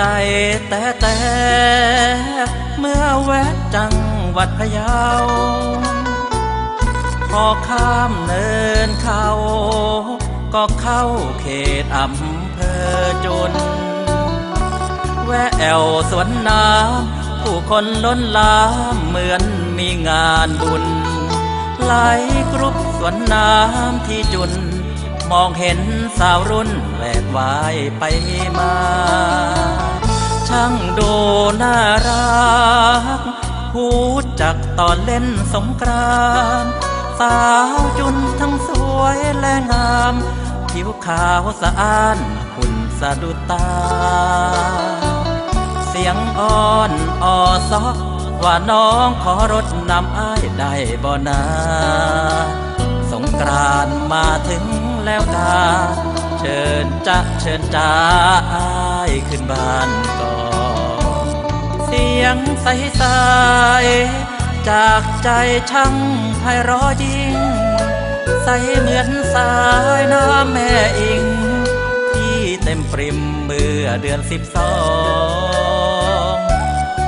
ใจแต่แต่เมื่อแวะจังหวัดพะเยาพอข้ามเนินเขา ก็เข้าเขตอำเภอจุนแวะแอวสวนน้ำผู้คนล้นหลามเหมือนมีงานบุญไหลกรุบสวนน้ำที่จุน มองเห็นสาวรุ่นแหวกวายไปมา ช่างโดน่ารักพูดจากตอนเล่นสงกรานสาวจุนทั้งสวยและงาม ผิวขาวสะอ้านหุ่นสะดุดตา เสียงอ่อนออซอว่าน้องขอรถนำอ้ายได้บ่นาสงกรานมาถึงแล้วกาเชิญจะเชิญจ้าอ้ายขึ้นบ้าน เสียงใสๆจากใจช่างไพเราะยิ่ง ใสเหมือนสายน้ำแม่อิง ที่เต็มปริมเมื่อเดือนสิบสอง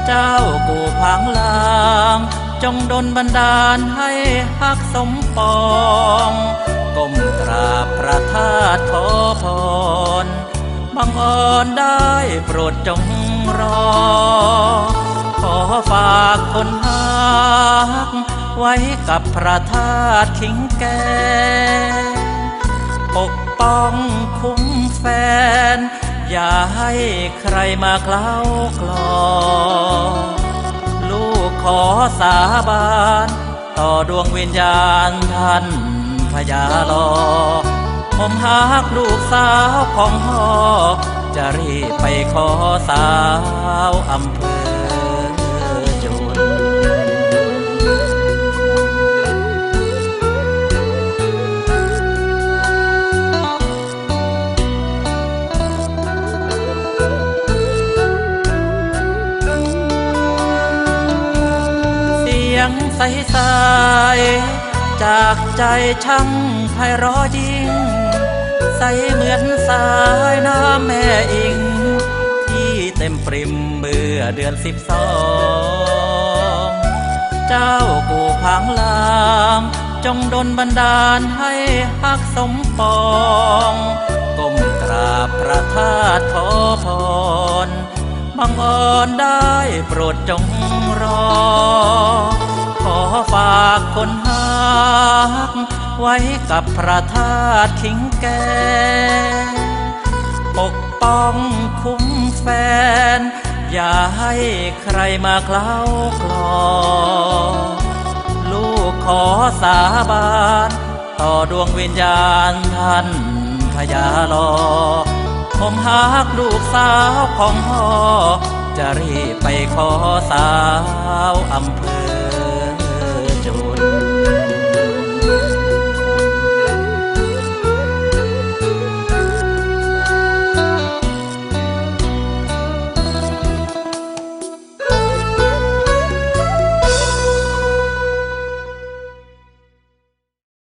เจ้ากูพังลางจงดลบันดาลให้ฮักสมปอง ก้มกราบพระธาตุขอพร อ่อนได้โปรดจงรอ ขอฝากคนฮักไว้กับพระธาตุทิ้งแก ปกป้องคุ้มแฟน อย่าให้ใครมาเคล้ากลอ ลูกขอสาบาน ต่อดวงวิญญาณท่านพญาลอ ผมหากลูกสาวของพ่อ จะรีบไปขอสาวอำเภอจุนเสียงใสๆจากใจช่างไพเราะยิ่ง ใสเหมือนสายน้ำแม่อิง ที่เต็มปริมเมื่อเดือนสิบสอง เจ้ากูพังลาง จงดลบันดาลให้ฮักสมปองก้มกราบพระธาตุขอพรบังอ่อนได้โปรดจงรอ ขอฝากคนฮัก ไว้กับพระธาตุทิ้งแก ปกป้องคุ้มแฟน อย่าให้ใครมาเคล้ากลอ ลูกขอสาบานต่อดวงวิญญาณท่านพญาลอ ผมหากลูกสาวของพ่อ จะรีบไปขอสาวอำเภอ